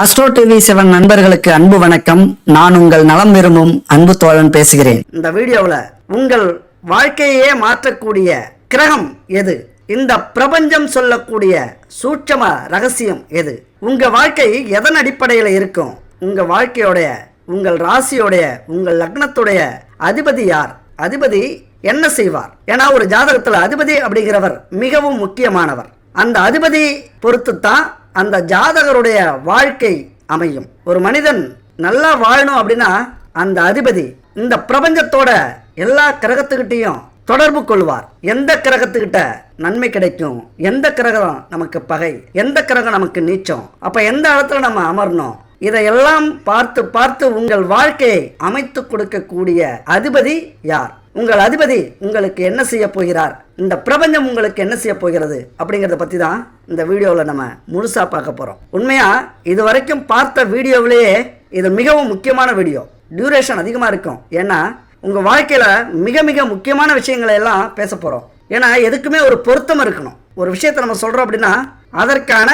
Astro TV seven நண்பர்களுக்கு அன்பு வணக்கம். நான் உங்கள் நலம் விரும்பும் அன்பு தோழன் பேசுகிறேன். இந்த வீடியோவில் உங்கள் வாழ்க்கையே மாற்றக்கூடிய கிரகம் எது? இந்த பிரபஞ்சம் சொல்லக்கூடிய சூட்சம ரகசியம் எது? உங்க வாழ்க்கை எதன் அடிப்படையில் இருக்கும்? உங்க வாழ்க்கையோடைய உங்கள் ராசியோடைய உங்கள் லக்னத்துடைய அதிபதி யார்? அதிபதி என்ன செய்வார்? ஏன்னா ஒரு ஜாதகத்தில் அதிபதி அப்படிங்கிறவர் மிகவும் முக்கியமானவர். அந்த அதிபதி பொறுத்து தான் அந்த ஜாதகருடைய வாழ்க்கை அமையும். ஒரு மனிதன் நல்லா வாழணும் அப்படின்னா அந்த அதிபதி இந்த பிரபஞ்சத்தோட எல்லா கிரகத்துக்கிட்டையும் தொடர்பு கொள்வார். எந்த கிரகத்துக்கிட்ட நன்மை கிடைக்கும்? எந்த கிரகம் நமக்கு பகை? எந்த கிரகம் நமக்கு நீச்சம்? அப்ப எந்த இடத்துல நம்ம அமரணும்? இதையெல்லாம் பார்த்து பார்த்து உங்கள் வாழ்க்கையை அமைத்து கொடுக்கக்கூடிய அதிபதி யார்? உங்கள் அதிபதி உங்களுக்கு என்ன செய்ய போகிறார்? இந்த பிரபஞ்சம் உங்களுக்கு என்ன செய்ய போகிறது? அப்படிங்கிறத பற்றி தான் இந்த வீடியோவில் நம்ம முழுசாக பார்க்க போகிறோம் உண்மையாக இது வரைக்கும் பார்த்த வீடியோவிலேயே இது மிகவும் முக்கியமான வீடியோ. டியூரேஷன் அதிகமாக இருக்கும். ஏன்னா உங்கள் வாழ்க்கையில் மிக மிக முக்கியமான விஷயங்களை எல்லாம் பேச போகிறோம் ஏன்னா எதுக்குமே ஒரு பொருத்தம் இருக்கணும். ஒரு விஷயத்தை நம்ம சொல்கிறோம் அப்படின்னா அதற்கான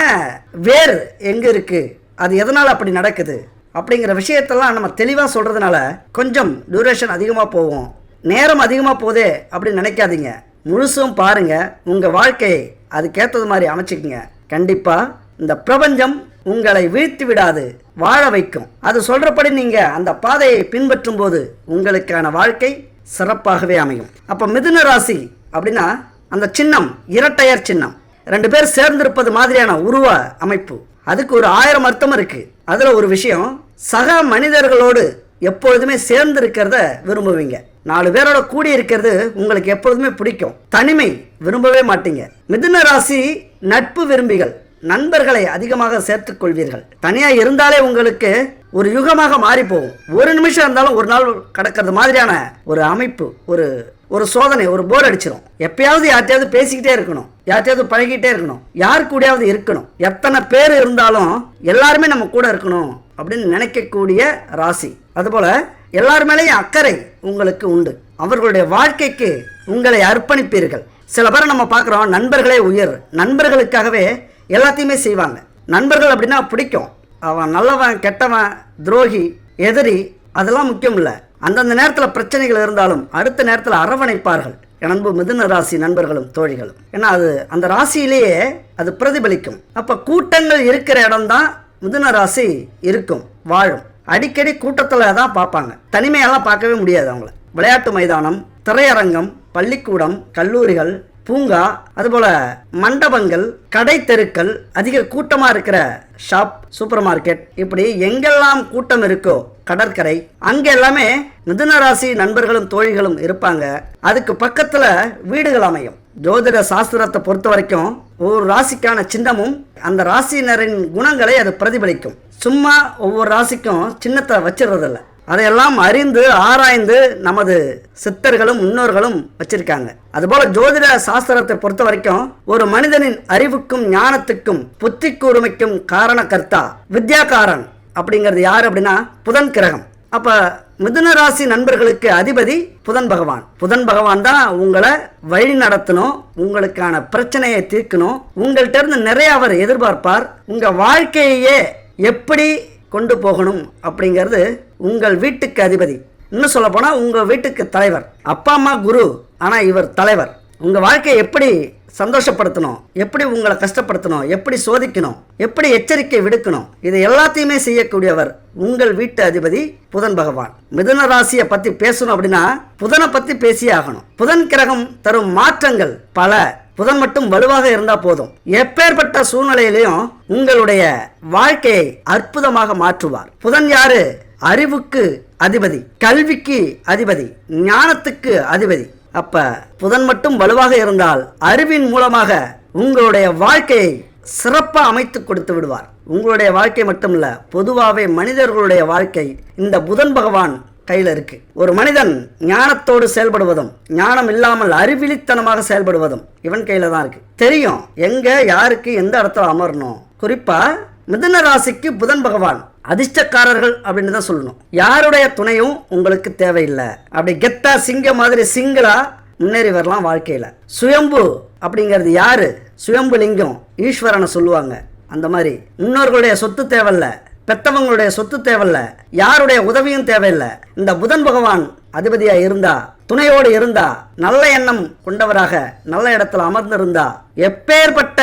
வேர் எங்கே இருக்குது அது எதனால் அப்படி நடக்குது? அப்படிங்கிற விஷயத்தெல்லாம் நம்ம தெளிவாக சொல்கிறதுனால கொஞ்சம் டியூரேஷன் அதிகமாக போகும். நேரம் அதிகமாக போதே அப்படின்னு நினைக்காதீங்க. முழுசும் பாருங்கள் உங்கள் வாழ்க்கையை அதுக்கேற்றது மாதிரி அமைச்சிக்கங்க. கண்டிப்பாக இந்த பிரபஞ்சம் உங்களை வீழ்த்தி விடாது. வாழ வைக்கும். அது சொல்கிறபடி நீங்கள் அந்த பாதையை பின்பற்றும் போது உங்களுக்கான வாழ்க்கை சிறப்பாகவே அமையும். அப்போ மிதுன ராசி அப்படின்னா அந்த சின்னம் இரட்டையர் சின்னம். ரெண்டு பேர் சேர்ந்திருப்பது மாதிரியான உருவ அமைப்பு. அதுக்கு ஒரு ஆயிரம் அர்த்தம் இருக்குது அதில் ஒரு விஷயம் சக மனிதர்களோடு எப்பொழுதுமே சேர்ந்து இருக்கிறத விரும்புவீங்க. நாலு பேரோட கூடி இருக்கிறது உங்களுக்கு எப்பொழுதுமே பிடிக்கும். தனிமை விரும்பவே மாட்டீங்க. மிதுன ராசி நட்பு விரும்பிகள். நண்பர்களை அதிகமாக சேர்த்துக் கொள்வீர்கள். தனியா இருந்தாலே உங்களுக்கு ஒரு யுகமாக மாறி போகும் ஒரு நிமிஷம் இருந்தாலும் ஒரு நாள் கடக்கிறது மாதிரியான ஒரு அமைப்பு ஒரு ஒரு சோதனை ஒரு போர் அடிச்சிடும் எப்பயாவது யார்ட்டையாவது பேசிக்கிட்டே இருக்கணும். யார்ட்டையாவது பழகிட்டே இருக்கணும். யார் கூடயாவது இருக்கணும். எத்தனை பேர் இருந்தாலும் எல்லாருமே நம்ம கூட இருக்கணும் அப்படின்னு நினைக்கக்கூடிய ராசி. அதுபோல் எல்லார் மேலேயும் அக்கறை உங்களுக்கு உண்டு. அவர்களுடைய வாழ்க்கைக்கு உங்களை அர்ப்பணிப்பீர்கள். சில பேரை நம்ம பார்க்குறோம் நண்பர்களே உயர். நண்பர்களுக்காகவே எல்லாத்தையுமே செய்வாங்க. நண்பர்கள் அப்படின்னா பிடிக்கும். அவன் நல்லவன் கெட்டவன் துரோகி எதிரி அதெல்லாம் முக்கியம் இல்லை அந்தந்த நேரத்தில் பிரச்சனைகள் இருந்தாலும் அடுத்த நேரத்தில் அரவணைப்பார்கள். என் அன்பு மிதுன ராசி நண்பர்களும் தோழிகளும். ஏன்னா அது அந்த ராசியிலேயே அது பிரதிபலிக்கும். அப்போ கூட்டங்கள் இருக்கிற இடம்தான் மிதுன ராசி இருக்கும் வாழும். அடிக்கடி கூட்டத்தில் தான் பார்ப்பாங்க. தனிமையெல்லாம் பார்க்கவே முடியாது அவங்கள. விளையாட்டு மைதானம் திரையரங்கம் பள்ளிக்கூடம் கல்லூரிகள் பூங்கா அதுபோல மண்டபங்கள் கடை தெருக்கள் அதிக கூட்டமாக இருக்கிற ஷாப் சூப்பர் மார்க்கெட் இப்படி எங்கெல்லாம் கூட்டம் இருக்கோ கடற்கரை. அங்கே எல்லாமே மிதுன ராசி நண்பர்களும் தோழிகளும் இருப்பாங்க. அதுக்கு பக்கத்தில் வீடுகள் அமையும். ஜோதிட சாஸ்திரத்தை பொறுத்த வரைக்கும் ஒவ்வொரு ராசிக்கான சின்னமும் அந்த ராசியினரின் குணங்களை அது பிரதிபலிக்கும். சும்மா ஒவ்வொரு ராசிக்கும் சின்னத்தை வச்சிடுறதில்ல. அதையெல்லாம் அறிந்து ஆராய்ந்து நமது சித்தர்களும் முன்னோர்களும் வச்சிருக்காங்க. அதுபோல ஜோதிட சாஸ்திரத்தை பொறுத்த வரைக்கும் ஒரு மனிதனின் அறிவுக்கும் ஞானத்துக்கும் புத்தி கூர்மைக்கும் காரண கர்த்தா வித்யாகாரன் அப்படிங்கிறது யார் அப்படின்னா புதன் கிரகம். அப்போ மிதுன ராசி நண்பர்களுக்கு அதிபதி புதன் பகவான். புதன் பகவான் தான் உங்களை வழி நடத்தணும் உங்களுக்கான பிரச்சனையை தீர்க்கணும். உங்கள்கிட்ட இருந்து நிறைய அவர் எதிர்பார்ப்பார். உங்கள் வாழ்க்கையே எப்படி கொண்டு போகணும் அப்படிங்கிறது உங்கள் வீட்டுக்கு அதிபதி. இன்னும் சொல்ல போனால் உங்கள் வீட்டுக்கு தலைவர். அப்பா அம்மா குரு ஆனால் இவர் தலைவர். உங்கள் வாழ்க்கையை எப்படி சந்தோஷப்படுத்தணும்? எப்படி உங்களை கஷ்டப்படுத்தணும்? எப்படி சோதிக்கணும்? எப்படி எச்சரிக்கை விடுக்கணும்? இதை எல்லாத்தையுமே செய்யக்கூடியவர் உங்கள் வீட்டு அதிபதி புதன் பகவான். மிதுன ராசியை பற்றி பேசணும் அப்படின்னா புதனை பற்றி பேசியே ஆகணும். புதன் கிரகம் தரும் மாற்றங்கள் பல. புதன் மட்டும் வலுவாக இருந்தால் போதும். எப்பேற்பட்ட சூழ்நிலையிலையும் உங்களுடைய வாழ்க்கையை அற்புதமாக மாற்றுவார். புதன் யாரு? அறிவுக்கு அதிபதி. கல்விக்கு அதிபதி. ஞானத்துக்கு அதிபதி. அப்ப புதன் மட்டும் வலுவாக இருந்தால் அறிவின் மூலமாக உங்களுடைய வாழ்க்கையை சிறப்பாக அமைத்து கொடுத்து விடுவார். உங்களுடைய வாழ்க்கை மட்டும் பொதுவாகவே மனிதர்களுடைய வாழ்க்கை இந்த புதன் பகவான் கையில் இருக்கு. ஒரு மனிதன் ஞானத்தோடு செயல்படுவதும் ஞானம் இல்லாமல் அறிவிலித்தனமாக செயல்படுவதும் இவன் கையில தான் இருக்கு. தெரியும் எங்க யாருக்கு எந்த இடத்துல அமரணும். குறிப்பா மிதுன ராசிக்கு புதன் பகவான் அதிர்ஷ்டக்காரர்கள் அப்படின்னு தான் சொல்லணும். யாருடைய துணையும் உங்களுக்கு தேவையில்லை. அப்படி கெத்தா சிங்க மாதிரி சிங்கிளா முன்னேறி வரலாம் வாழ்க்கையில. சுயம்பு அப்படிங்கிறது யாரு? சுயம்பு லிங்கம் ஈஸ்வரனை சொல்லுவாங்க. அந்த மாதிரி. முன்னோர்களுடைய சொத்து தேவையில்ல. பெத்தவங்களுடைய சொத்து தேவையில்ல. யாருடைய உதவியும் தேவையில்லை. இந்த புதன் பகவான் அதிபதியா இருந்தா துணையோடு இருந்தா நல்ல எண்ணம் கொண்டவராக நல்ல இடத்துல அமர்ந்திருந்தா எப்பேற்பட்ட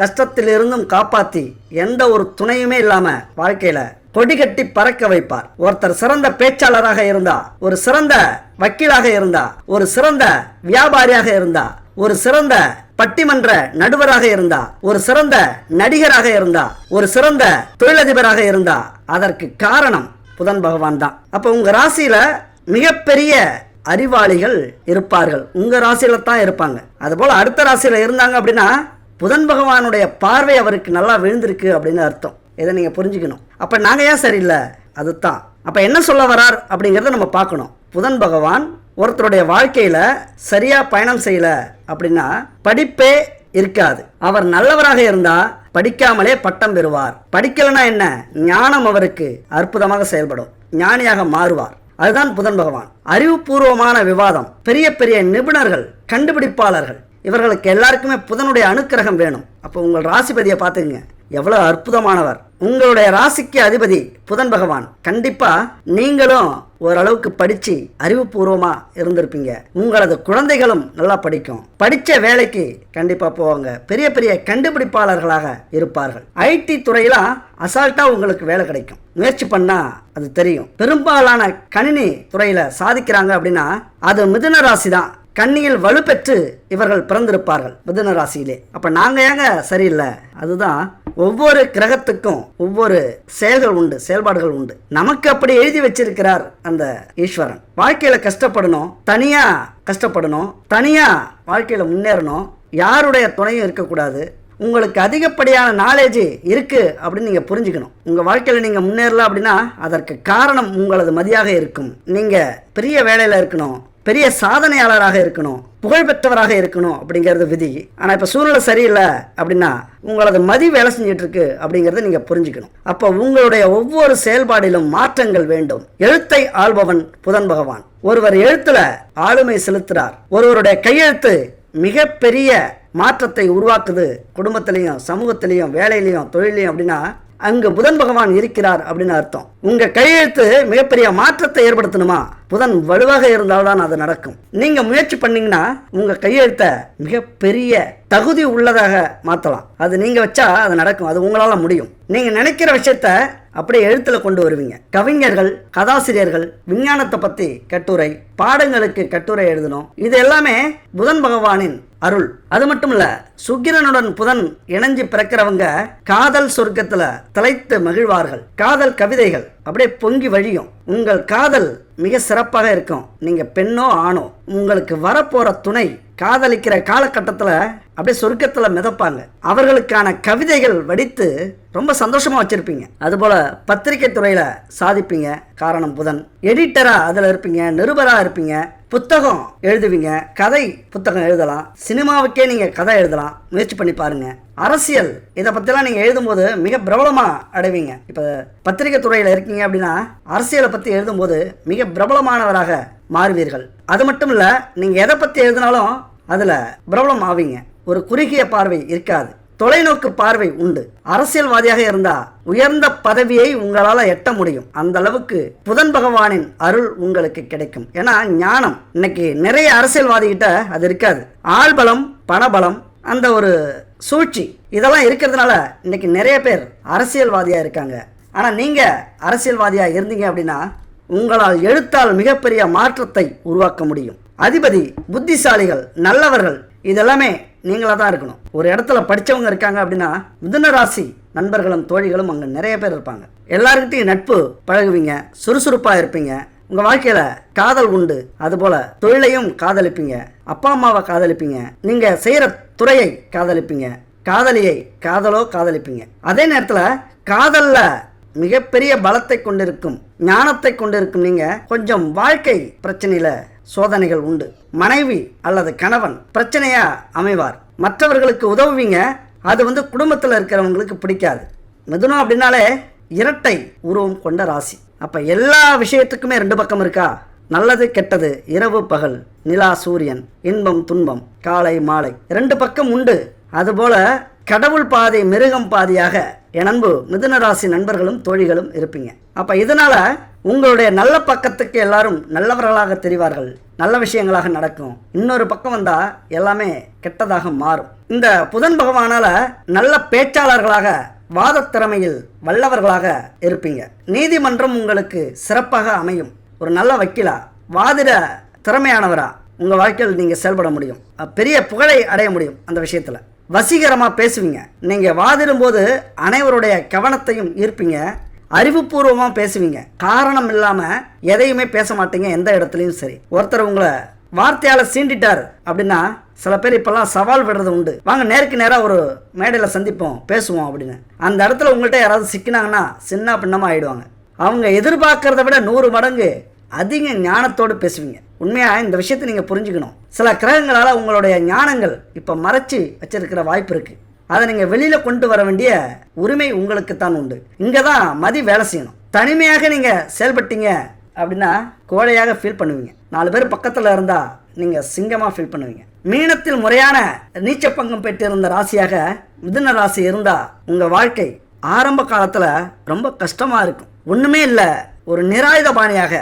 கஷ்டத்தில் இருந்தும் காப்பாத்தி எந்த ஒரு துணையுமே இல்லாம வாழ்க்கையில கொடி கட்டி பறக்க வைப்பார். ஒருத்தர் சிறந்த பேச்சாளராக இருந்தா ஒரு சிறந்த வக்கீலாக இருந்தா ஒரு சிறந்த வியாபாரியாக இருந்தா ஒரு சிறந்த பட்டிமன்ற நடுவராக இருந்தா ஒரு சிறந்த நடிகராக இருந்தா ஒரு சிறந்த தொழிலதிபராக இருந்தா அதற்கு காரணம் புதன் பகவான் தான். அப்ப உங்க ராசியில மிகப்பெரிய அறிவாளிகள் இருப்பார்கள். உங்க ராசியில தான் இருப்பாங்க. அதுபோல அடுத்த ராசியில இருந்தாங்க அப்படின்னா புதன் பகவானுடைய பார்வை அவருக்கு நல்லா விழுந்திருக்கு அப்படின்னு அர்த்தம். இதை நீங்கள் புரிஞ்சுக்கணும். அப்போ நாங்கள் ஏன் சரியில்லை? அதுதான். அப்போ என்ன சொல்ல வரார் அப்படிங்கிறத நம்ம பார்க்கணும். புதன் பகவான் ஒருத்தருடைய வாழ்க்கையில் சரியாக பயணம் செய்யல அப்படின்னா படிப்பே இருக்காது. அவர் நல்லவராக இருந்தால் படிக்காமலே பட்டம் பெறுவார். படிக்கலைன்னா என்ன? ஞானம் அவருக்கு அற்புதமாக செயல்படும். ஞானியாக மாறுவார். அதுதான் புதன் பகவான். அறிவுபூர்வமான விவாதம். பெரிய பெரிய நிபுணர்கள் கண்டுபிடிப்பாளர்கள் இவர்களுக்கு எல்லாருக்குமே புதனுடைய அனுக்கிரகம் வேணும். அப்போ உங்கள் ராசிபதியை பார்த்துக்குங்க. எவ்வளோ அற்புதமானவர். உங்களுடைய ராசிக்கு அதிபதி புதன் பகவான். கண்டிப்பாக நீங்களும் ஓரளவுக்கு படிச்சு அறிவுபூர்வமாக இருந்திருப்பீங்க. உங்களது குழந்தைகளும் நல்லா படிக்கும். படித்த வேலைக்கு கண்டிப்பாக போவாங்க. பெரிய பெரிய கண்டுபிடிப்பாளர்களாக இருப்பார்கள். ஐடி துறையிலாம் அசால்ட்டாக உங்களுக்கு வேலை கிடைக்கும். முயற்சி பண்ணால் அது தெரியும். பெரும்பாலான கணினி துறையில் சாதிக்கிறாங்க அப்படின்னா அது மிதுன ராசி தான் கண்ணியில் வலுப்பெற்று இவர்கள் பிறந்திருப்பார்கள் மிதுன ராசியிலே. அப்ப நாங்க ஏங்க சரியில்லை? அதுதான் ஒவ்வொரு கிரகத்துக்கும் ஒவ்வொரு செயல்கள் உண்டு செயல்பாடுகள் உண்டு. நமக்கு அப்படி எழுதி வச்சிருக்கிறார் அந்த ஈஸ்வரன். வாழ்க்கையில கஷ்டப்படணும் தனியா கஷ்டப்படணும் தனியா வாழ்க்கையில முன்னேறணும். யாருடைய துணையும் இருக்கக்கூடாது. உங்களுக்கு அதிகப்படியான நாலேஜ் இருக்கு அப்படின்னு நீங்க புரிஞ்சுக்கணும். உங்க வாழ்க்கையில நீங்க முன்னேறல அப்படின்னா அதற்கு காரணம் உங்களது மதியாக இருக்கும். நீங்க பெரிய வேலையில இருக்கணும். பெரிய சாதனையாளராக இருக்கணும் புகழ்பெற்றவராக இருக்கணும் அப்படிங்கிறது விதி. ஆனால் இப்போ சூழ்நிலை சரியில்லை அப்படின்னா உங்களது மதி வேலை செஞ்சுட்டு இருக்கு அப்படிங்கிறத நீங்கள் புரிஞ்சுக்கணும். அப்போ உங்களுடைய ஒவ்வொரு செயல்பாடிலும் மாற்றங்கள் வேண்டும். எழுத்தை ஆள்பவன் புதன் பகவான். ஒருவர் எழுத்துல ஆளுமை செலுத்துறார். ஒருவருடைய கையெழுத்து மிகப்பெரிய மாற்றத்தை உருவாக்குது. குடும்பத்திலையும் சமூகத்திலையும் வேலையிலையும் தொழிலையும் அப்படின்னா அங்கு புதன் பகவான் இருக்கிறார் அப்படின்னு அர்த்தம். உங்க கையெழுத்து மிகப்பெரிய மாற்றத்தை ஏற்படுத்தணுமா? புதன் வலுவாக இருந்தால்தான் அது நடக்கும். நீங்க முயற்சி பண்ணீங்கன்னா உங்க கையெழுத்தை மிகப்பெரிய தகுதி உள்ளதாக மாத்தலாம். அது நீங்க வச்சா அது நடக்கும். அது உங்களால முடியும். நீங்க நினைக்கிற விஷயத்த அப்படியே எழுத்துல கொண்டு வருவீங்க. கவிஞர்கள் கதாசிரியர்கள் விஞ்ஞானத்தை பத்தி கட்டுரை பாடங்களுக்கு கட்டுரை எழுதணும் இது எல்லாமே புதன் பகவானின் அருள். அது மட்டும் இல்ல சுக்கிரனுடன் புதன் இணைஞ்சு பிறக்கிறவங்க காதல் சொர்க்கத்துல தலைத்து மகிழ்வார்கள். காதல் கவிதைகள் அப்படியே பொங்கி வழியும். உங்கள் காதல் மிக சிறப்பாக இருக்கும். நீங்க பெண்ணோ ஆணோ உங்களுக்கு வரப்போற துணை காதலிக்கிற காலகட்டத்தில் அப்படியே சொர்க்கத்தில் மிதப்பாங்க. அவர்களுக்கான கவிதைகள் வடித்து ரொம்ப சந்தோஷமா வச்சிருப்பீங்க. அதுபோல பத்திரிகை துறையில சாதிப்பீங்க. காரணம் புதன். எடிட்டரா அதில் இருப்பீங்க. நிருபரா இருப்பீங்க புத்தகம் எழுதுவீங்க கதை புத்தகம் எழுதலாம். சினிமாவுக்கே நீங்கள் கதை எழுதலாம் முயற்சி பண்ணி பாருங்க. அரசியல் இதை பற்றிலாம் நீங்கள் எழுதும்போது மிக பிரபலமாக அடைவீங்க. இப்போ பத்திரிகை துறையில் இருக்கீங்க அப்படின்னா அரசியலை பற்றி எழுதும்போது மிக பிரபலமானவராக மாறுவீர்கள். அது மட்டும் இல்லை நீங்கள் எதை பற்றி எழுதினாலும் அதில் பிரபலம் ஆவீங்க ஒரு குறுகிய பார்வை இருக்காது. தொலைநோக்கு பார்வை உண்டு. அரசியல்வாதியாக இருந்தா உயர்ந்த பதவியை உங்களால் எட்ட முடியும். அந்த அளவுக்கு புதன் பகவானின் அருள் உங்களுக்கு கிடைக்கும். ஏன்னா ஞானம். இன்னைக்கு நிறைய அரசியல்வாதிகிட்ட அது இருக்காது. ஆள்பலம் பணபலம் அந்த ஒரு சூழ்ச்சி இதெல்லாம் இருக்கிறதுனால இன்னைக்கு நிறைய பேர் அரசியல்வாதியா இருக்காங்க. ஆனா நீங்க அரசியல்வாதியா இருந்தீங்க அப்படின்னா உங்களால் எழுத்தால் மிகப்பெரிய மாற்றத்தை உருவாக்க முடியும். அதிபதி புத்திசாலிகள் நல்லவர்கள் இதெல்லாமே நீங்களாக தான் இருக்கணும். ஒரு இடத்துல படித்தவங்க இருக்காங்க அப்படின்னா மிதுன ராசி நண்பர்களும் தோழிகளும் அங்கே நிறைய பேர் இருப்பாங்க. எல்லாருக்கிட்டையும் நட்பு பழகுவீங்க சுறுசுறுப்பாக இருப்பீங்க. உங்கள் வாழ்க்கையில் காதல் உண்டு. அதுபோல் தொழிலையும் காதலிப்பீங்க. அப்பா அம்மாவை காதலிப்பீங்க. நீங்கள் செய்கிற துறையை காதலிப்பீங்க. காதலியை காதலோ காதலிப்பீங்க. அதே நேரத்தில் காதலில் மிகப்பெரிய பலத்தை கொண்டிருக்கும் ஞானத்தை கொண்டிருக்கும் நீங்கள் கொஞ்சம் வாழ்க்கை பிரச்சனையில் சோதனைகள் உண்டு. மனைவி அல்லது கணவன் பிரச்சனையா அமைவார். மற்றவர்களுக்கு உதவுவீங்க அது வந்து குடும்பத்தில் இருக்கிறவங்களுக்கு பிடிக்காது. மிதுனம் அப்படின்னாலே இரட்டை உருவம் கொண்ட ராசி. அப்போ எல்லா விஷயத்துக்குமே ரெண்டு பக்கம் இருக்கா? நல்லது கெட்டது இரவு பகல் நிலா சூரியன் இன்பம் துன்பம் காலை மாலை. ரெண்டு பக்கம் உண்டு. அதுபோல கடவுள் பாதை மிருகம் பாதியாக என் அன்பு மிதுன ராசி நண்பர்களும் தோழிகளும் இருப்பீங்க. அப்ப இதனால உங்களுடைய நல்ல பக்கத்துக்கு எல்லாரும் நல்லவர்களாக தெரிவார்கள். நல்ல விஷயங்களாக நடக்கும். இன்னொரு பக்கம் வந்தா எல்லாமே கெட்டதாக மாறும். இந்த புதன் பகவானால நல்ல பேச்சாளர்களாக வாத திறமையில் வல்லவர்களாக இருப்பீங்க. நீதிமன்றம் உங்களுக்கு சிறப்பாக அமையும். ஒரு நல்ல வக்கீலா வாதிட திறமையானவரா உங்கள் வாழ்க்கையில் நீங்கள் செயல்பட முடியும். பெரிய புகழை அடைய முடியும் அந்த விஷயத்தில். வசீகரமாக பேசுவீங்க. நீங்கள் வாதிடும்போது அனைவருடைய கவனத்தையும் ஈர்ப்பீங்க. அறிவுபூர்வமாக பேசுவீங்க. காரணம் இல்லாமல் எதையுமே பேச மாட்டீங்க எந்த இடத்துலையும் சரி. ஒருத்தர் உங்களை வார்த்தையால் சீண்டிட்டார் அப்படின்னா சில பேர் இப்போல்லாம் சவால் விடுறது உண்டு. வாங்க நேருக்கு நேராக ஒரு மேடையில் சந்திப்போம் பேசுவோம் அப்படின்னு. அந்த இடத்துல உங்கள்கிட்ட யாராவது சிக்கினாங்கன்னா சின்ன பின்னமாக ஆயிடுவாங்க. அவங்க எதிர்பார்க்கறத விட நூறு மடங்கு அதிக ஞானத்தோடு பேசுவீங்க. உண்மையாக இந்த விஷயத்தை நீங்கள் புரிஞ்சுக்கணும். சில கிரகங்களால் உங்களுடைய ஞானங்கள் இப்போ மறைச்சி வச்சிருக்கிற வாய்ப்பு இருக்குது அதை நீங்கள் வெளியில் கொண்டு வர வேண்டிய உரிமை உங்களுக்கு தான் உண்டு. இங்கே தான் மதி வேலை செய்யணும். தனிமையாக நீங்கள் செயல்பட்டீங்க அப்படின்னா கோழையாக ஃபீல் பண்ணுவீங்க. நாலு பேர் பக்கத்தில் இருந்தால் நீங்கள் சிங்கமாக ஃபீல் பண்ணுவீங்க. மீனத்தில் முறையான நீச்ச பங்கம் பெற்றிருந்த ராசியாக மிதுன ராசி இருந்தால் உங்கள் வாழ்க்கை ஆரம்ப காலத்தில் ரொம்ப கஷ்டமாக இருக்கும். ஒன்றுமே இல்லை. ஒரு நிராயுதபாணியாக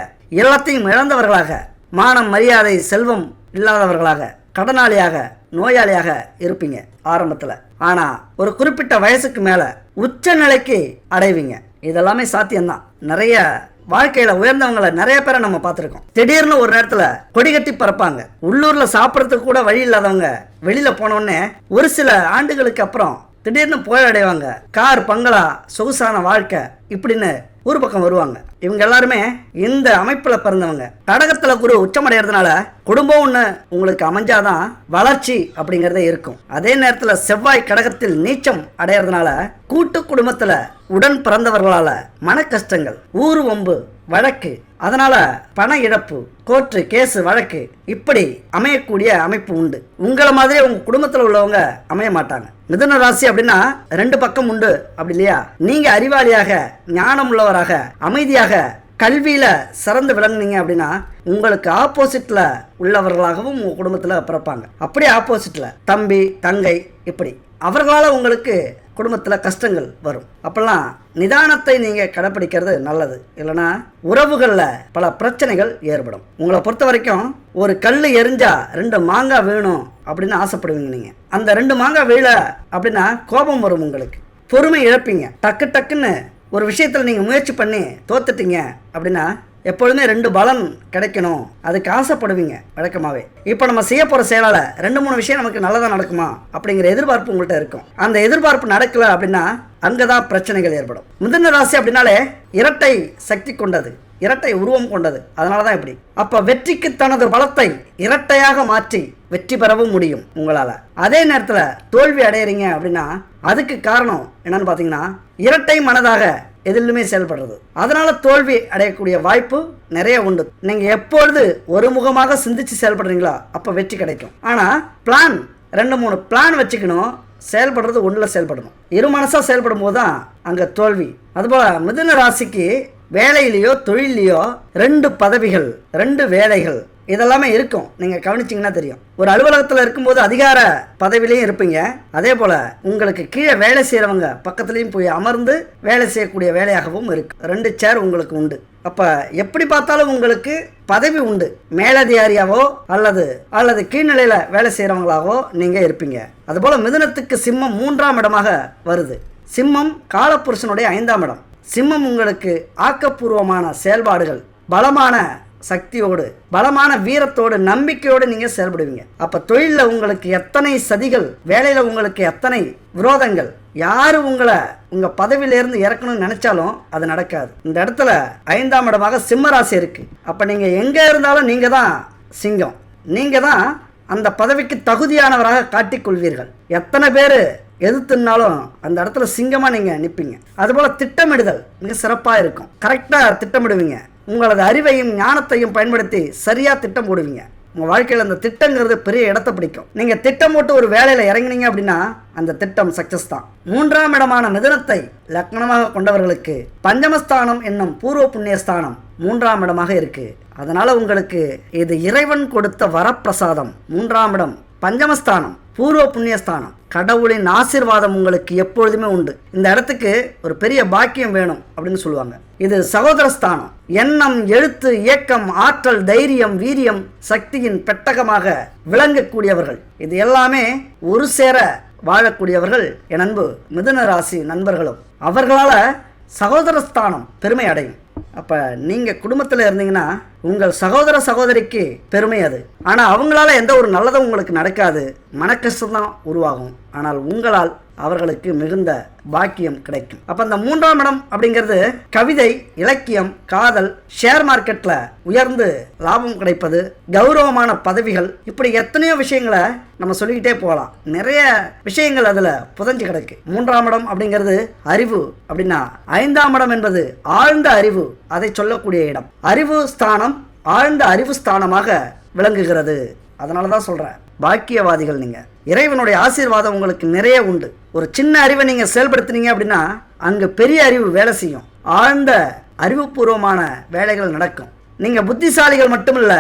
எல்லாத்தையும் இழந்தவர்களாக மானம் மரியாதை செல்வம் இல்லாதவர்களாக கடனாளியாக நோயாளியாக இருப்பீங்க ஆரம்பத்தில். ஆனால் ஒரு குறிப்பிட்ட வயசுக்கு மேலே உச்ச நிலைக்கு அடைவீங்க. இதெல்லாமே சாத்தியம்தான். நிறைய வாழ்க்கையில உயர்ந்தவங்களை நிறைய பேரை நம்ம பார்த்துருக்கோம். திடீர்னு ஒரு நேரத்தில் கொடி கட்டி பறப்பாங்க. உள்ளூர்ல சாப்பிட்றதுக்கு கூட வழி இல்லாதவங்க வெளியில போனோடனே ஒரு சில ஆண்டுகளுக்கு அப்புறம் திடீர்னு புயல் அடைவாங்க. கார் பங்களா சொகுசான வாழ்க்கை இப்படின்னு ஊர் பக்கம் வருவாங்க. இவங்க எல்லாருமே இந்த அமைப்பில் பிறந்தவங்க. கடகத்தில் குரு உச்சமடைகிறதுனால குடும்பம் ஒன்று உங்களுக்கு அமைஞ்சாதான் வளர்ச்சி அப்படிங்கிறதே இருக்கும். அதே நேரத்தில் செவ்வாய் கடகத்தில் நீச்சம் அடையிறதுனால கூட்டு குடும்பத்தில் உடன் பிறந்தவர்களால் மன கஷ்டங்கள் ஊர் வம்பு வழக்கு அதனால பண இழப்பு கோர்ட்டு கேஸு வழக்கு இப்படி அமையக்கூடிய அமைப்பு உண்டு. உங்களை மாதிரி உங்க குடும்பத்தில் உள்ளவங்க அமைய மாட்டாங்க. மிதுன ராசி அப்படின்னா ரெண்டு பக்கம் உண்டு அப்படி இல்லையா? நீங்க அறிவாளியாக ஞானம் உள்ளவராக அமைதியாக கல்வியில் சிறந்து விளங்குனீங்க அப்படின்னா உங்களுக்கு ஆப்போசிட்டில் உள்ளவர்களாகவும் உங்கள் குடும்பத்தில் பிறப்பாங்க. அப்படியே ஆப்போசிட்டில் தம்பி தங்கை இப்படி. அவர்களால் உங்களுக்கு குடும்பத்தில் கஷ்டங்கள் வரும். அப்போல்லாம் நிதானத்தை நீங்கள் கடைப்பிடிக்கிறது நல்லது. இல்லைன்னா உறவுகளில் பல பிரச்சனைகள் ஏற்படும். உங்களை பொறுத்த வரைக்கும் ஒரு கல் எரிஞ்சா ரெண்டு மாங்காய் வேணும் அப்படின்னு ஆசைப்படுவீங்க நீங்கள் அந்த ரெண்டு மாங்காய் வீழ அப்படின்னா கோபம் வரும் உங்களுக்கு. பொறுமை இழப்பீங்க. டக்கு டக்குன்னு ஒரு விஷயத்தில் நீங்கள் முயற்சி பண்ணி தோத்துட்டீங்க அப்படின்னா எப்பொழுதுமே ரெண்டு பலன் கிடைக்கணும். அதுக்கு ஆசைப்படுவீங்க வழக்கமாகவே இப்போ நம்ம செய்ய போகிற செயலால் ரெண்டு மூணு விஷயம் நமக்கு நல்லதாக நடக்குமா? அப்படிங்கிற எதிர்பார்ப்பு உங்கள்கிட்ட இருக்கும். அந்த எதிர்பார்ப்பு நடக்கல அப்படின்னா அங்கே தான் பிரச்சனைகள் ஏற்படும். மிதுன ராசி அப்படின்னாலே இரட்டை சக்தி கொண்டது. இரட்டை உருவம் கொண்டது. அதனால தான் இப்படி. அப்போ வெற்றிக்கு தனது பலத்தை இரட்டையாக மாற்றி வெற்றி பெறவும் முடியும் உங்களால். அதே நேரத்தில் தோல்வி அடையிறீங்க அப்படின்னா அதுக்கு காரணம் என்னன்னு பார்த்தீங்கன்னா இரட்டை மனதாக எதிலுமே செயல்படுறது. அதனால தோல்வி அடையக்கூடிய வாய்ப்பு நிறைய உண்டு. நீங்க எப்பொழுது ஒரு முகமாக சிந்திச்சு செயல்படுறீங்களோ அப்போ வெற்றி கிடைக்கும். ஆனா பிளான் ரெண்டு மூணு பிளான் வச்சுக்கணும். செயல்படுறது ஒன்றில் செயல்படணும். இரு மனசாக செயல்படும் போது தான் அங்கே தோல்வி. அதுபோல் மிதுன ராசிக்கு வேலையிலையோ தொழிலையோ ரெண்டு பதவிகள் ரெண்டு வேலைகள் இதெல்லாமே இருக்கும். நீங்கள் கவனிச்சிங்கன்னா தெரியும். ஒரு அலுவலகத்தில் இருக்கும்போது அதிகார பதவியிலையும் இருப்பீங்க. அதே போல் உங்களுக்கு கீழே வேலை செய்கிறவங்க பக்கத்துலேயும் போய் அமர்ந்து வேலை செய்யக்கூடிய வேலையாகவும் இருக்கு. ரெண்டு சேர் உங்களுக்கு உண்டு. அப்போ எப்படி பார்த்தாலும் உங்களுக்கு பதவி உண்டு. மேலதிகாரியாவோ அல்லது அல்லது கீழ்நிலையில் வேலை செய்கிறவங்களாவோ நீங்கள் இருப்பீங்க. அதுபோல் மிதுனத்துக்கு சிம்மம் மூன்றாம் இடமாக வருது. சிம்மம் காலப்புருஷனுடைய ஐந்தாம் இடம். சிம்மம் உங்களுக்கு ஆக்கப்பூர்வமான செயல்பாடுகள் பலமான சக்தியோடு பலமான வீரத்தோடு நம்பிக்கையோடு நீங்க செயல்படுவீங்க. அப்ப தொழிலில் உங்களுக்கு எத்தனை சதிகள் வேலையில உங்களுக்கு எத்தனை விரோதங்கள் யாரு உங்களை உங்க பதவியிலிருந்து இறக்கணும்னு நினைச்சாலும் அது நடக்காது. இந்த இடத்துல ஐந்தாம் இடமாக சிம்மராசி இருக்கு. அப்ப நீங்க எங்க இருந்தாலும் நீங்க தான் சிங்கம். நீங்க தான் அந்த பதவிக்கு தகுதியானவராக காட்டிக்கொள்வீர்கள். எத்தனை பேர் எதிர்த்துனாலும் அந்த இடத்துல சிங்கமாக நீங்கள் நிற்பீங்க அதுபோல் திட்டமிடுதல் மிக சிறப்பாக இருக்கும். கரெக்டாக திட்டமிடுவீங்க. உங்களது அறிவையும் ஞானத்தையும் பயன்படுத்தி சரியாக திட்டம் போடுவீங்க. உங்கள் வாழ்க்கையில் அந்த திட்டங்கிறது பெரிய இடத்த பிடிக்கும். நீங்கள் திட்டம் போட்டு ஒரு வேலையில் இறங்குனீங்க அப்படின்னா அந்த திட்டம் சக்ஸஸ் தான். மூன்றாம் இடமான மிதனத்தை லக்னமாக கொண்டவர்களுக்கு பஞ்சமஸ்தானம் என்னும் பூர்வ புண்ணியஸ்தானம் மூன்றாம் இடமாக இருக்கு. அதனால உங்களுக்கு இது இறைவன் கொடுத்த வரப்பிரசாதம். மூன்றாம் இடம் பஞ்சமஸ்தானம். பூர்வ புண்ணியஸ்தானம். கடவுளின் ஆசீர்வாதம் உங்களுக்கு எப்பொழுதுமே உண்டு. இந்த இடத்துக்கு ஒரு பெரிய பாக்கியம் வேணும் அப்படின்னு சொல்லுவாங்க. இது சகோதர ஸ்தானம் எண்ணம் எழுத்து இயக்கம் ஆற்றல் தைரியம் வீரியம் சக்தியின் பெட்டகமாக விளங்கக்கூடியவர்கள். இது எல்லாமே ஒரு சேர வாழக்கூடியவர்கள் என் அன்பு மிதுன ராசி நண்பர்களும். அவர்களால் சகோதரஸ்தானம் பெருமை அடையும். அப்போ நீங்கள் குடும்பத்தில் இருந்தீங்கன்னா உங்கள் சகோதர சகோதரிக்கு பெருமை அது. ஆனால் அவங்களால எந்த ஒரு நல்லதும் உங்களுக்கு நடக்காது. மனக்கஷ்டம் தான் உருவாகும். ஆனால் உங்களால் அவர்களுக்கு மிகுந்த பாக்கியம் கிடைக்கும். அப்போ இந்த மூன்றாம் இடம் அப்படிங்கிறது கவிதை இலக்கியம் காதல் ஷேர் மார்க்கெட்டில் உயர்ந்து லாபம் கிடைப்பது கௌரவமான பதவிகள். இப்படி எத்தனையோ விஷயங்களை நம்ம சொல்லிக்கிட்டே போகலாம். நிறைய விஷயங்கள் அதில் புதஞ்சு கிடக்கு. மூன்றாம் இடம் அப்படிங்கிறது அறிவு அப்படின்னா ஐந்தாம் இடம் என்பது ஆழ்ந்த அறிவு. அதை சொல்லக்கூடிய இடம். அறிவு ஸ்தானம் ஆழ்ந்த அறிவு ஸ்தானமாக விளங்குகிறது. அதனால தான் சொல்கிறேன் பாக்கியவாதிகள் நீங்கள் இறைவனுடைய ஆசீர்வாதம் உங்களுக்கு நிறைய உண்டு. ஒரு சின்ன அறிவை நீங்கள் செயல்படுத்துனீங்க அப்படின்னா அங்கே பெரிய அறிவு வேலை செய்யும். ஆழ்ந்த அறிவுபூர்வமான வேலைகள் நடக்கும். நீங்கள் புத்திசாலிகள் மட்டுமில்ல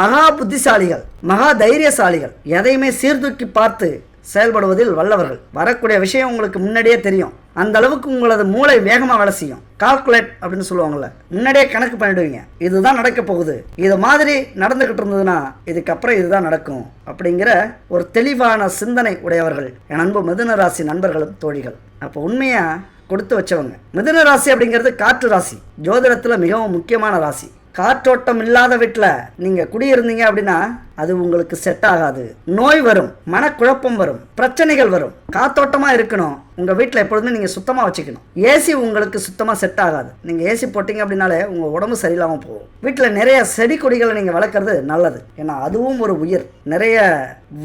மகா புத்திசாலிகள் மகா தைரியசாலிகள் எதையுமே சீர்தூக்கி பார்த்து செயல்படுவதில் வல்லவர்கள். வரக்கூடிய விஷயம் உங்களுக்கு முன்னாடியே தெரியும். அந்த அளவுக்கு உங்களது மூளை வேகமாக வேலை செய்யும். கால்குலேட் அப்படின்னு சொல்லுவாங்கள்ல முன்னாடியே கணக்கு பண்ணிடுவீங்க. இதுதான் நடக்க போகுது. இது மாதிரி நடந்துக்கிட்டு இருந்ததுன்னா இதுக்கப்புறம் இதுதான் நடக்கும் அப்படிங்கிற ஒரு தெளிவான சிந்தனை உடையவர்கள். என் அன்பு மிதுன ராசி நண்பர்களும் தோழிகள். அப்போ உண்மையாக கொடுத்து வச்சவங்க. மிதுன ராசி அப்படிங்கிறது காற்று ராசி. ஜோதிடத்தில் மிகவும் முக்கியமான ராசி. காற்றோட்டம் இல்லாத வீட்டில் நீங்கள் குடியிருந்தீங்க அப்படின்னா அது உங்களுக்கு செட் ஆகாது. நோய் வரும் மனக்குழப்பம் வரும் பிரச்சனைகள் வரும். காத்தோட்டமாக இருக்கணும். உங்கள் வீட்டில் எப்பொழுதுமே நீங்கள் சுத்தமாக வச்சுக்கணும். ஏசி உங்களுக்கு சுத்தமாக செட் ஆகாது. நீங்கள் ஏசி போட்டிங்க அப்படின்னாலே உங்கள் உடம்பு சரியில்லாமல் போகும். வீட்டில் நிறைய செடி கொடிகளை நீங்கள் வளர்க்குறது நல்லது. ஏன்னா அதுவும் ஒரு உயிர். நிறைய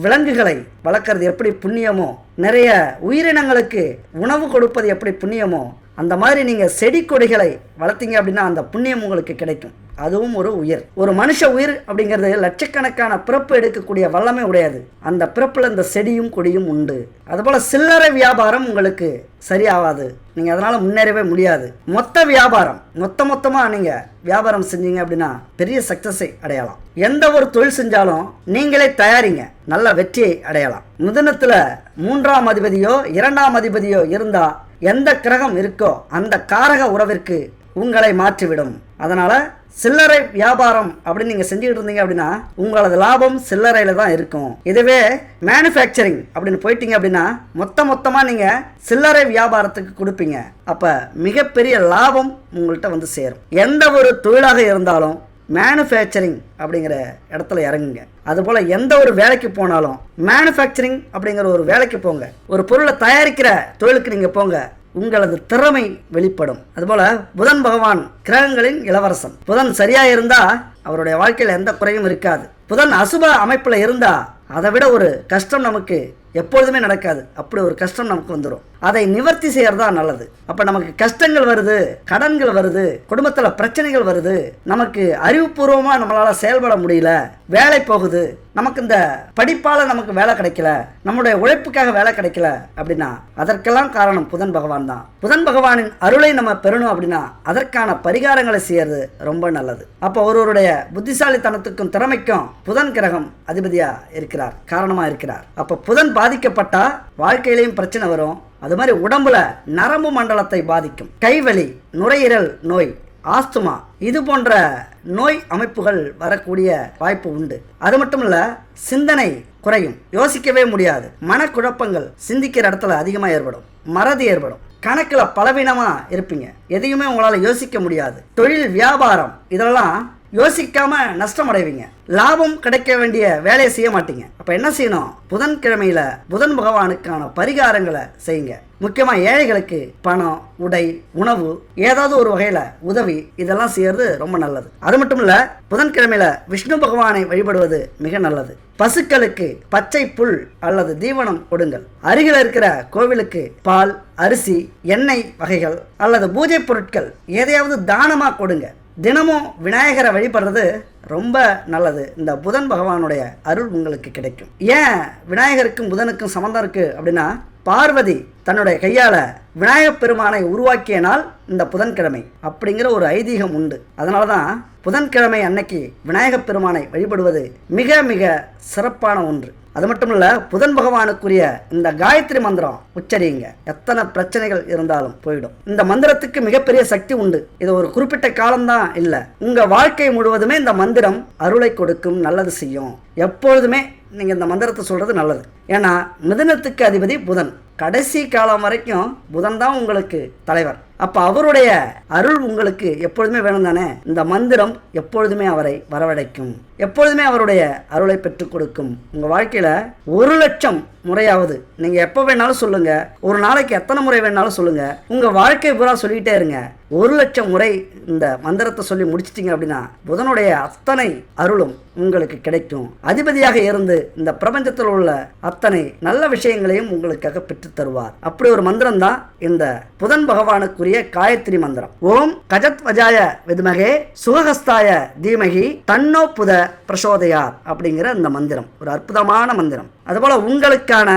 விலங்குகளை வளர்க்குறது எப்படி புண்ணியமோ நிறைய உயிரினங்களுக்கு உணவு கொடுப்பது எப்படி புண்ணியமோ அந்த மாதிரி நீங்கள் செடி கொடிகளை வளர்த்தீங்க அப்படின்னா அந்த புண்ணியம் உங்களுக்கு கிடைக்கும். அதுவும் ஒரு உயிர். ஒரு மனுஷ உயிர் அப்படிங்கிறது லட்சக்கணக்கான பிறப்பு எடுக்கக்கூடிய வல்லமை உடையது. அந்த பிறப்பில் இந்த செடியும் கொடியும் உண்டு. அதுபோல் சில்லறை வியாபாரம் உங்களுக்கு சரியாகாது. நீங்கள் அதனால் முன்னேறவே முடியாது. மொத்த வியாபாரம் மொத்த மொத்தமாக நீங்கள் வியாபாரம் செஞ்சீங்க அப்படின்னா பெரிய சக்ஸஸை அடையலாம். எந்த ஒரு தொழில் செஞ்சாலும் நீங்களே தயாரிங்க. நல்ல வெற்றியை அடையலாம். முதனத்தில் மூன்றாம் அதிபதியோ இரண்டாம் அதிபதியோ இருந்தால் எந்த கிரகம் இருக்கோ அந்த காரக உறவிற்கு உங்களை மாற்றிவிடும். அதனால் சில்லறை வியாபாரம் அப்படின்னு நீங்கள் செஞ்சுக்கிட்டு இருந்தீங்க அப்படின்னா உங்களது லாபம் சில்லறையில் தான் இருக்கும். இதுவே மேனுஃபேக்சரிங் அப்படின்னு போயிட்டீங்க அப்படின்னா மொத்த மொத்தமாக நீங்கள் சில்லறை வியாபாரத்துக்கு கொடுப்பீங்க. அப்போ மிகப்பெரிய லாபம் உங்கள்கிட்ட வந்து சேரும். எந்த ஒரு தொழிலாக இருந்தாலும் மேனுஃபேக்சரிங் அப்படிங்கிற இடத்துல இறங்குங்க. அதுபோல் எந்த ஒரு வேலைக்கு போனாலும் மேனுஃபேக்சரிங் அப்படிங்கிற ஒரு வேலைக்கு போங்க. ஒரு பொருளை தயாரிக்கிற தொழிலுக்கு நீங்கள் போங்க. உங்களது திறமை வெளிப்படும். அதுபோல் புதன் பகவான் கிரகங்களின் இளவரசன். புதன் சரியாக இருந்தால் அவருடைய வாழ்க்கையில் எந்த குறையும் இருக்காது. புதன் அசுப அமைப்பில் இருந்தால் அதை விட ஒரு கஷ்டம் நமக்கு எப்பொழுதுமே நடக்காது. அப்படி ஒரு கஷ்டம் நமக்கு வந்துடும் அதை நிவர்த்தி செய்யறதா நல்லது. அப்போ நமக்கு கஷ்டங்கள் வருது கடன்கள் வருது குடும்பத்தில் பிரச்சனைகள் வருது நமக்கு அறிவுபூர்வமாக நம்மளால் செயல்பட முடியல வேலை போகுது நமக்கு இந்த படிப்பால் நமக்கு வேலை கிடைக்கல நம்முடைய உழைப்புக்காக வேலை கிடைக்கல அப்படின்னா அதற்கெல்லாம் காரணம் புதன் பகவான் தான். புதன் பகவானின் அருளை நம்ம பெறணும் அப்படின்னா அதற்கான பரிகாரங்களை செய்யறது ரொம்ப நல்லது. அப்போ ஒருவருடைய புத்திசாலித்தனத்துக்கும் திறமைக்கும் புதன் கிரகம் அதிபதியா இருக்கிறார் காரணமா இருக்கிறார். அப்போ புதன் பாதிக்கப்பட்டா வாழ்க்கையிலையும் பிரச்சனை வரும். அது மாதிரி உடம்புல நரம்பு மண்டலத்தை பாதிக்கும். கைவலி நுரையீரல் நோய் ஆஸ்துமா இது போன்ற நோய் அமைப்புகள் வரக்கூடிய வாய்ப்பு உண்டு. அது மட்டும் இல்ல சிந்தனை குறையும். யோசிக்கவே முடியாது. மனக்குழப்பங்கள் சிந்திக்கிற இடத்துல அதிகமாக ஏற்படும். மறதி ஏற்படும். கணக்கில் பலவீனமாக இருப்பீங்க. எதையுமே உங்களால் யோசிக்க முடியாது. தொழில் வியாபாரம் இதெல்லாம் யோசிக்காம நஷ்டம் அடைவீங்க லாபம் கிடைக்க வேண்டிய வேலையை செய்ய மாட்டீங்க. அப்ப என்ன செய்யணும்? புதன்கிழமையில புதன் பகவானுக்கான பரிகாரங்களை செய்யுங்க. முக்கியமா ஏழைகளுக்கு பணம் உடை உணவு ஏதாவது ஒரு வகையில உதவி இதெல்லாம் செய்யறது ரொம்ப நல்லது. அது மட்டும் இல்ல புதன்கிழமையில விஷ்ணு பகவானை வழிபடுவது மிக நல்லது. பசுக்களுக்கு பச்சை புல் அல்லது தீவனம் கொடுங்கள். அருகில் இருக்கிற கோவிலுக்கு பால் அரிசி எண்ணெய் வகைகள் அல்லது பூஜை பொருட்கள் எதையாவது தானமா கொடுங்க. தினமும் விநாயகரை வழிபடுறது ரொம்ப நல்லது. இந்த புதன் பகவானுடைய அருள் உங்களுக்கு கிடைக்கும். ஏன் விநாயகருக்கும் புதனுக்கும் சம்மந்தம் இருக்குது அப்படின்னா பார்வதி தன்னுடைய கையால் விநாயகப் பெருமானை உருவாக்கிய நாள் இந்த புதன்கிழமை அப்படிங்கிற ஒரு ஐதீகம் உண்டு. அதனால தான் புதன்கிழமை அன்னைக்கு விநாயகப் பெருமானை வழிபடுவது மிக மிக சிறப்பான ஒன்று. அது மட்டும் இல்லை புதன் பகவானுக்குரிய இந்த காயத்ரி மந்திரம் உச்சரியுங்க. எத்தனை பிரச்சனைகள் இருந்தாலும் போயிடும். இந்த மந்திரத்துக்கு மிகப்பெரிய சக்தி உண்டு. இது ஒரு குறிப்பிட்ட காலம்தான் இல்லை. உங்கள் வாழ்க்கை முழுவதுமே இந்த மந்திரம் அருளை கொடுக்கும் நல்லது செய்யும். எப்பொழுதுமே நீங்கள் இந்த மந்திரத்தை சொல்கிறது நல்லது. ஏன்னா மிதுனத்துக்கு அதிபதி புதன். கடைசி காலம் வரைக்கும் புதன் தான் உங்களுக்கு தலைவர். அப்போ அவருடைய அருள் உங்களுக்கு எப்பொழுதுமே வேணும் தானே? இந்த மந்திரம் எப்பொழுதுமே அவரை வரவழைக்கும். எப்பொழுதுமே அவருடைய அருளை பெற்றுக் கொடுக்கும். உங்கள் வாழ்க்கையில் ஒரு லட்சம் முறையாவது நீங்கள் எப்போ வேணாலும் சொல்லுங்கள் ஒரு நாளைக்கு எத்தனை முறை வேணாலும் சொல்லுங்கள் உங்கள் வாழ்க்கை பூரா சொல்லிகிட்டே இருங்க. ஒரு லட்சம் முறை இந்த மந்திரத்தை சொல்லி முடிச்சிட்டிங்க அப்படின்னா புதனுடைய அத்தனை அருளும் உங்களுக்கு கிடைக்கும். அதிபதியாக இருந்து இந்த பிரபஞ்சத்தில் உள்ள அத்தனை நல்ல விஷயங்களையும் உங்களுக்காக பெற்று தருவார். அப்படி ஒரு மந்திரம் தான் இந்த புதன் பகவானுக்குரிய காயத்ரி மந்திரம். ஓம் கஜத் வஜாய விதுமகே சுகஹஸ்தாய தீமகி தன்னோ புத பிரசோதையார் அப்படிங்கிற இந்த மந்திரம். ஒரு அற்புதமான மந்திரம். அதுபோல உங்களுக்கான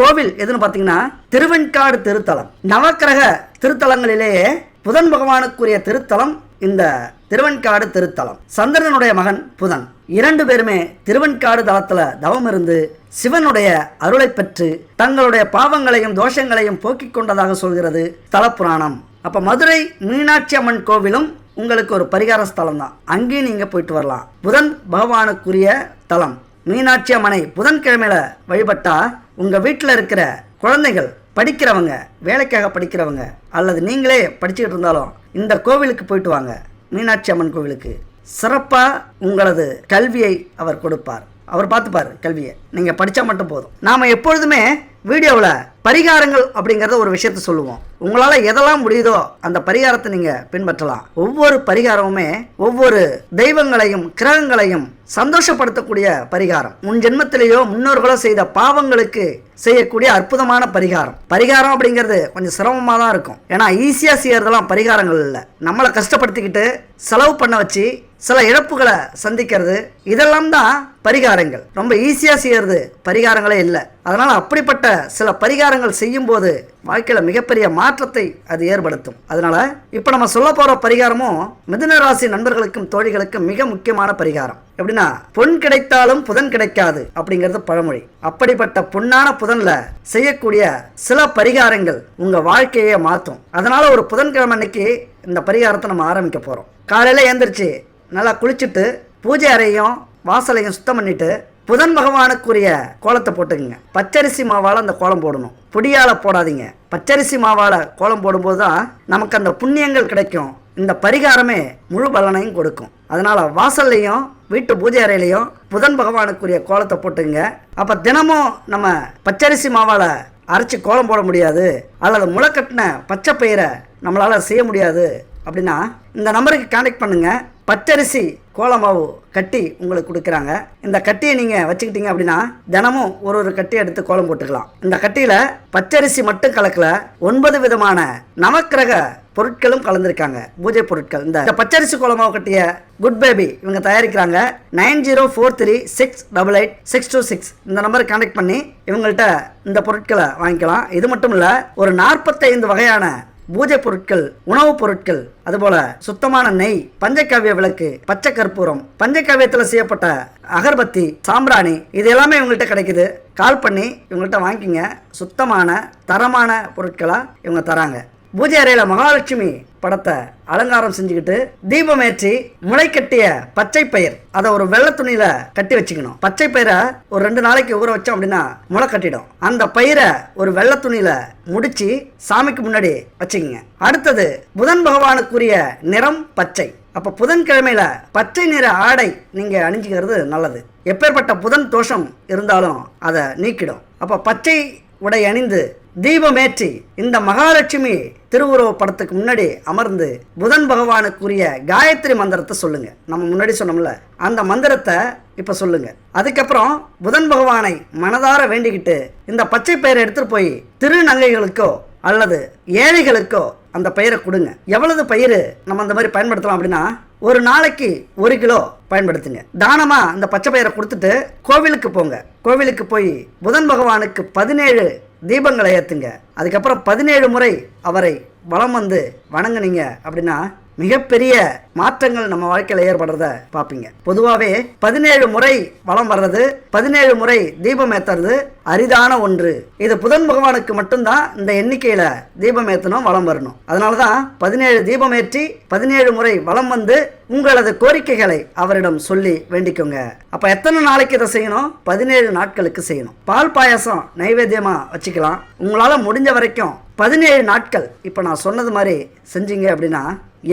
கோவில் எதுன்னு பார்த்தீங்கன்னா திருவெண்காடு திருத்தலம். நவக்கிரக திருத்தலங்களிலேயே புதன் பகவானுக்குரிய திருத்தலம் இந்த திருவெண்காடு திருத்தலம். சந்திரனுடைய மகன் புதன். இரண்டு பேருமே திருவெண்காடு தளத்தில் தவம் இருந்து சிவனுடைய அருளை பெற்று தங்களுடைய பாவங்களையும் தோஷங்களையும் போக்கிக் கொண்டதாக சொல்கிறது தலப்புராணம். அப்போ மதுரை மீனாட்சி அம்மன் கோவிலும் உங்களுக்கு ஒரு பரிகார ஸ்தலம் தான் அங்கேயும் நீங்கள் போயிட்டு வரலாம். புதன் பகவானுக்குரிய தலம். மீனாட்சி அம்மனை புதன்கிழமையில் வழிபட்டா உங்கள் வீட்டில் இருக்கிற குழந்தைகள் படிக்கிறவங்க வேலைக்காக படிக்கிறவங்க அல்லது நீங்களே படிச்சுக்கிட்டு இருந்தாலும் இந்த கோவிலுக்கு போயிட்டு வாங்க. மீனாட்சி அம்மன் கோவிலுக்கு. சிறப்பாக உங்களது கல்வியை அவர் கொடுப்பார். அவர் பார்த்துப்பார் கல்வியை. நீங்கள் படித்தா மட்டும் போதும். நாம் எப்பொழுதுமே வீடியோவில் பரிகாரங்கள் அப்படிங்கிறத ஒரு விஷயத்த சொல்லுவோம். உங்களால் எதெல்லாம் முடியுதோ அந்த பரிகாரத்தை நீங்கள் பின்பற்றலாம். ஒவ்வொரு பரிகாரமுமே ஒவ்வொரு தெய்வங்களையும் கிரகங்களையும் சந்தோஷப்படுத்தக்கூடிய பரிகாரம். முன் ஜென்மத்திலேயோ முன்னோர்களோ செய்த பாவங்களுக்கு செய்யக்கூடிய அற்புதமான பரிகாரம். பரிகாரம் அப்படிங்கிறது கொஞ்சம் சிரமமாக தான் இருக்கும். ஏன்னா ஈஸியாக செய்யறதெல்லாம் பரிகாரங்கள் இல்லை. நம்மளை கஷ்டப்படுத்திக்கிட்டு செலவு பண்ண வச்சு சில இழப்புகளை சந்திக்கிறது இதெல்லாம் தான் பரிகாரங்கள். ரொம்ப ஈஸியாக செய்யறது பரிகாரங்களே இல்லை. அதனால் அப்படிப்பட்ட சில பரிகாரங்கள் செய்யும்போது வாழ்க்கையில் மிகப்பெரிய மாற்றத்தை அது ஏற்படுத்தும். அதனால் இப்போ நம்ம சொல்ல போகிற பரிகாரமும் மிதுன ராசி நண்பர்களுக்கும் தோழிகளுக்கும் மிக முக்கியமான பரிகாரம். எப்படின்னா பொன் கிடைத்தாலும் புதன் கிடைக்காது அப்படிங்கிறது பழமொழி. அப்படிப்பட்ட பொன்னான புதனில் செய்யக்கூடிய சில பரிகாரங்கள் உங்கள் வாழ்க்கையே மாற்றும் அதனால் ஒரு புதன்கிழமை அன்னைக்கு இந்த பரிகாரத்தை நம்ம ஆரம்பிக்க போகிறோம் காலையில் ஏந்திரிச்சு நல்லா குளிச்சுட்டு பூஜை அறையும் வாசலையும் சுத்தம் பண்ணிவிட்டு புதன் பகவானுக்குரிய கோலத்தை போட்டுக்குங்க. பச்சரிசி மாவால் அந்த கோலம் போடணும். பொடியால் போடாதீங்க. பச்சரிசி மாவால் கோலம் போடும்போது தான் நமக்கு அந்த புண்ணியங்கள் கிடைக்கும். இந்த பரிகாரமே முழு பலனையும் கொடுக்கும். அதனால் வாசல்லையும் வீட்டு பூஜை அறையிலையும் புதன் பகவானுக்குரிய கோலத்தை போட்டுங்க அப்போ தினமும் நம்ம பச்சரிசி மாவால் அரைச்சி கோலம் போட முடியாது. அல்லது முளைக்கட்டின பச்சை பயிரை நம்மளால் செய்ய முடியாது. அப்படின்னா இந்த நம்பருக்கு கான்டெக்ட் பண்ணுங்கள் பச்சரிசி கோலமாவு கட்டி உங்களுக்கு கொடுக்குறாங்க. இந்த கட்டியை நீங்கள் வச்சுக்கிட்டீங்க அப்படின்னா தினமும் ஒரு ஒரு கட்டி எடுத்து கோலம் போட்டுக்கலாம். இந்த கட்டியில் பச்சரிசி மட்டும் கலக்கல ஒன்பது விதமான நவக்கிரக பொருட்களும் கலந்துருக்காங்க. பூஜை பொருட்கள். இந்த இந்த பச்சரிசி கோலமாவு கட்டிய குட் பேபி இவங்க தயாரிக்கிறாங்க. Nine zero four three six double eight six two six. இந்த நம்பருக்கு கான்டெக்ட் பண்ணி இவங்கள்ட்ட இந்த பொருட்களை வாங்கிக்கலாம். இது மட்டும் இல்லை ஒரு நாற்பத்தைந்து வகையான பூஜை பொருட்கள் உணவுப் பொருட்கள் அதுபோல சுத்தமான நெய் பஞ்சக்காவிய விளக்கு பச்சை கற்பூரம் பஞ்சகாவியத்தில் செய்யப்பட்ட அகர்பத்தி சாம்பிராணி இது எல்லாமே இவங்கள்ட்ட கிடைக்குது. கால் பண்ணி இவங்கள்ட்ட வாங்கிக்கிங்க சுத்தமான தரமான பொருட்களாக இவங்க தராங்க. பூஜை அறையில் மகாலட்சுமி படத்தை அலங்காரம் செஞ்சுக்கிட்டு தீபம் ஏற்றி முளை கட்டிய பச்சை பயிர். அதை ஒரு வெள்ளை துணியில கட்டி வச்சுக்கணும். பச்சை பயிரை ஒரு ரெண்டு நாளைக்கு ஊற வச்சோம் அப்படின்னா முளை கட்டிடும். அந்த பயிரை ஒரு வெள்ளை துணியில முடிச்சு சாமிக்கு முன்னாடி வச்சுக்கோங்க. அடுத்தது புதன் பகவானுக்குரிய நிறம் பச்சை. அப்போ புதன்கிழமையில பச்சை நிற ஆடை நீங்க அணிஞ்சுக்கிறது நல்லது. எப்பேற்பட்ட புதன் தோஷம் இருந்தாலும் அதை நீக்கிடும். அப்போ பச்சை உடை அணிந்து தீபமேற்றி இந்த மகாலட்சுமி திருவுருவ படத்துக்கு முன்னாடி அமர்ந்து புதன் பகவானுக்குரிய காயத்ரி மந்திரத்தை சொல்லுங்க. நம்ம முன்னாடி சொன்னோம்ல அந்த மந்திரத்தை இப்போ சொல்லுங்க. அதுக்கப்புறம் புதன் பகவானை மனதார வேண்டிக்கிட்டு இந்த பச்சை பெயரை எடுத்துட்டு போய் திருநங்கைகளுக்கோ அல்லது ஏழைகளுக்கோ அந்த பயிரை கொடுங்க. எவ்வளவு பயிர் நம்ம அந்த மாதிரி பயன்படுத்தலாம் அப்படின்னா ஒரு நாளைக்கு ஒரு கிலோ பயன்படுத்துங்க. தானமா அந்த பச்சை பயிரை கொடுத்துட்டு கோவிலுக்கு போங்க. கோவிலுக்கு போய் புதன் பகவானுக்கு பதினேழு தீபங்களை ஏற்றுங்க அதுக்கப்புறம் பதினேழு முறை அவரை வலம் வந்து வணங்குனீங்க அப்படின்னா மிகப்பெரிய மாற்றங்கள் நம்ம வாழ்க்கையில் ஏற்படுறத பார்ப்பீங்க. பொதுவாகவே பதினேழு முறை வலம் வர்றது பதினேழு முறை தீபம் ஏத்துறது அரிதான ஒன்று. இது புதன் பகவானுக்கு மட்டும்தான் இந்த எண்ணிக்கையில் தீபம் ஏற்றணும் வலம் வரணும். அதனால தான் பதினேழு தீபம் ஏற்றி பதினேழு முறை வலம் வந்து உங்களது கோரிக்கைகளை அவரிடம் சொல்லி வேண்டிக்கோங்க. அப்போ எத்தனை நாளைக்கு இதை செய்யணும்? பதினேழு நாட்களுக்கு செய்யணும். பால் பாயாசம் நைவேத்தியமாக வச்சுக்கலாம். உங்களால் முடிஞ்ச வரைக்கும் பதினேழு நாட்கள் இப்போ நான் சொன்னது மாதிரி செஞ்சீங்க அப்படின்னா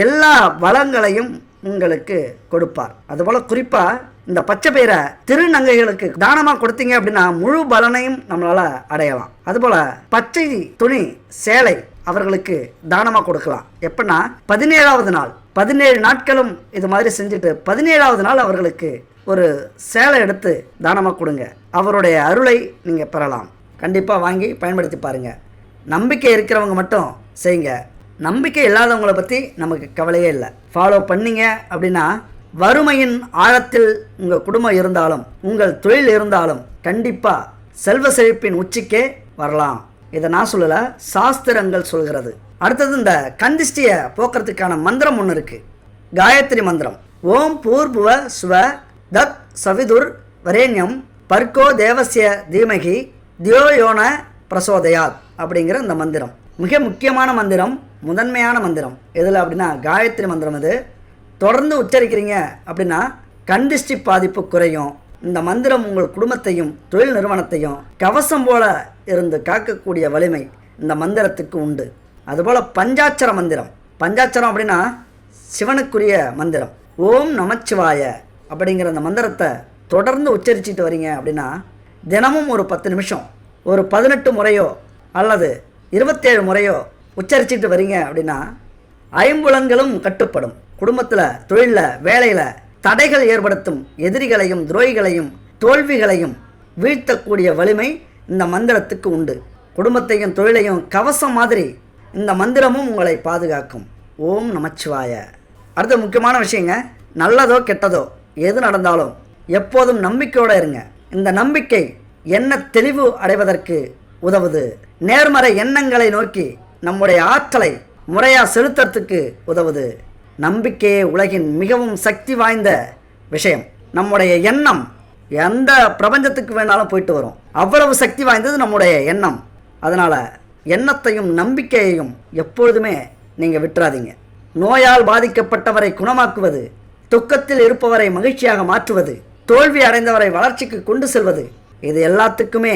எல்லா வளங்களையும் உங்களுக்கு கொடுப்பார். அதுபோல் குறிப்பாக இந்த பச்சை பயிரை திருநங்கைகளுக்கு தானமாக கொடுத்தீங்க அப்படின்னா முழு பலனையும் நம்மளால் அடையலாம். அதுபோல் பச்சை துணி சேலை அவர்களுக்கு தானமாக கொடுக்கலாம். எப்படின்னா பதினேழாவது நாள் பதினேழு நாட்களும் இது மாதிரி செஞ்சுட்டு பதினேழாவது நாள் அவர்களுக்கு ஒரு சேலை எடுத்து தானமாக கொடுங்க. அவருடைய அருளை நீங்கள் பெறலாம். கண்டிப்பாக வாங்கி பயன்படுத்தி பாருங்கள் நம்பிக்கை இருக்கிறவங்க மட்டும் செய்யுங்க. நம்பிக்கை இல்லாதவங்களை பற்றி நமக்கு கவலையே இல்லை. ஃபாலோ பண்ணீங்க அப்படின்னா வறுமையின் ஆழத்தில் உங்கள் குடும்பம் இருந்தாலும் உங்கள் தொழில் இருந்தாலும் கண்டிப்பாக செல்வ செழிப்பின் உச்சிக்கே வரலாம். இதை நான் சொல்லலை சாஸ்திரங்கள் சொல்கிறது. அடுத்தது இந்த கந்திஷ்டியை போக்குறதுக்கான மந்திரம் ஒன்று இருக்குது காயத்ரி மந்திரம். ஓம் பூர்புவ ஸ்வ தத் சவிதுர் வரேண்யம் பர்கோ தேவசிய தீமகி தியோயோன பிரசோதயாத் அப்படிங்கிற இந்த மந்திரம். மிக முக்கியமான மந்திரம் முதன்மையான மந்திரம். எதில் அப்படின்னா காயத்ரி மந்திரம் இது. தொடர்ந்து உச்சரிக்கிறீங்க அப்படின்னா கண்டிஷ்டி பாதிப்பு குறையும். இந்த மந்திரம் உங்கள் குடும்பத்தையும் தொழில் நிறுவனத்தையும் கவசம் போல இருந்து காக்கக்கூடிய வலிமை இந்த மந்திரத்துக்கு உண்டு. அதுபோல் பஞ்சாட்சர மந்திரம். பஞ்சாட்சரம் அப்படின்னா சிவனுக்குரிய மந்திரம். ஓம் நமச்சிவாய அப்படிங்கிற அந்த மந்திரத்தை தொடர்ந்து உச்சரிச்சிட்டு வரீங்க அப்படின்னா தினமும் ஒரு பத்து நிமிஷம் ஒரு பதினெட்டு முறையோ அல்லது இருபத்தேழு முறையோ உச்சரிச்சிட்டு வரீங்க அப்படின்னா ஐம்புலன்களும் கட்டுப்படும். குடும்பத்தில் தொழிலில் வேலையில் தடைகள் ஏற்படுத்தும். எதிரிகளையும் துரோகிகளையும் தோல்விகளையும் வீழ்த்தக்கூடிய வலிமை இந்த மந்திரத்துக்கு உண்டு. குடும்பத்தையும் தொழிலையும் கவசம் மாதிரி இந்த மந்திரமும் உங்களை பாதுகாக்கும். ஓம் நமச்சிவாய. அடுத்த முக்கியமான விஷயங்க நல்லதோ கெட்டதோ எது நடந்தாலும் எப்போதும் நம்பிக்கையோடு இருங்க. இந்த நம்பிக்கை என்ன தெளிவு அடைவதற்கு உதவுது. நேர்மறை எண்ணங்களை நோக்கி நம்முடைய ஆற்றலை முறையாக செலுத்துறதுக்கு உதவுது. நம்பிக்கையே உலகின் மிகவும் சக்தி வாய்ந்த விஷயம். நம்முடைய எண்ணம் எந்த பிரபஞ்சத்துக்கு வேணாலும் போயிட்டு வரும். அவ்வளவு சக்தி வாய்ந்தது நம்முடைய எண்ணம். அதனால் எண்ணத்தையும் நம்பிக்கையையும் எப்பொழுதுமே நீங்கள் விட்டுறாதீங்க. நோயால் பாதிக்கப்பட்டவரை குணமாக்குவது துக்கத்தில் இருப்பவரை மகிழ்ச்சியாக மாற்றுவது தோல்வி அடைந்தவரை வளர்ச்சிக்கு கொண்டு செல்வது இது எல்லாத்துக்குமே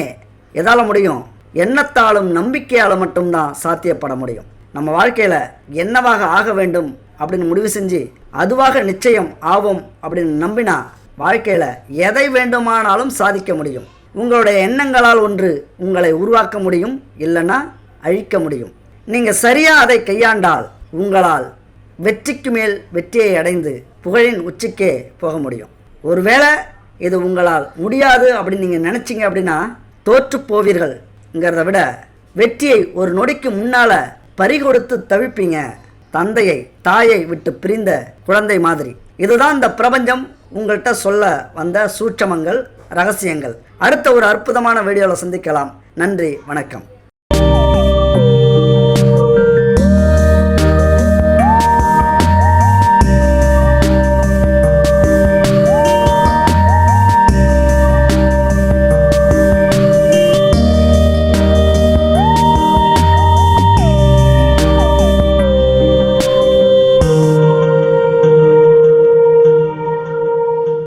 எதால் முடியும்? எண்ணத்தாலும் நம்பிக்கையால் மட்டும்தான் சாத்தியப்பட முடியும். நம்ம வாழ்க்கையில் என்னவாக ஆக வேண்டும் அப்படின்னு முடிவு செஞ்சு அதுவாக நிச்சயம் ஆவோம் அப்படின்னு நம்பினா வாழ்க்கையில் எதை வேண்டுமானாலும் சாதிக்க முடியும். உங்களுடைய எண்ணங்களால் ஒன்று உங்களை உருவாக்க முடியும். இல்லைன்னா அழிக்க முடியும். நீங்கள் சரியாக அதை கையாண்டால் உங்களால் வெற்றிக்கு மேல் வெற்றியை அடைந்து புகழின் உச்சிக்கே போக முடியும். ஒருவேளை இது உங்களால் முடியாது அப்படின்னு நீங்கள் நினச்சிங்க அப்படின்னா தோற்று போவீர்கள்ங்கிறத விட வெற்றியை ஒரு நொடிக்கு முன்னால் பறிகொடுத்து தவிப்பீங்க தந்தையை தாயை விட்டு பிரிந்த குழந்தை மாதிரி. இதுதான் இந்த பிரபஞ்சம் உங்கள்கிட்ட சொல்ல வந்த சூட்சமங்கள் ரகசியங்கள். அடுத்த ஒரு அற்புதமான வீடியோவில் சந்திக்கலாம். நன்றி வணக்கம்.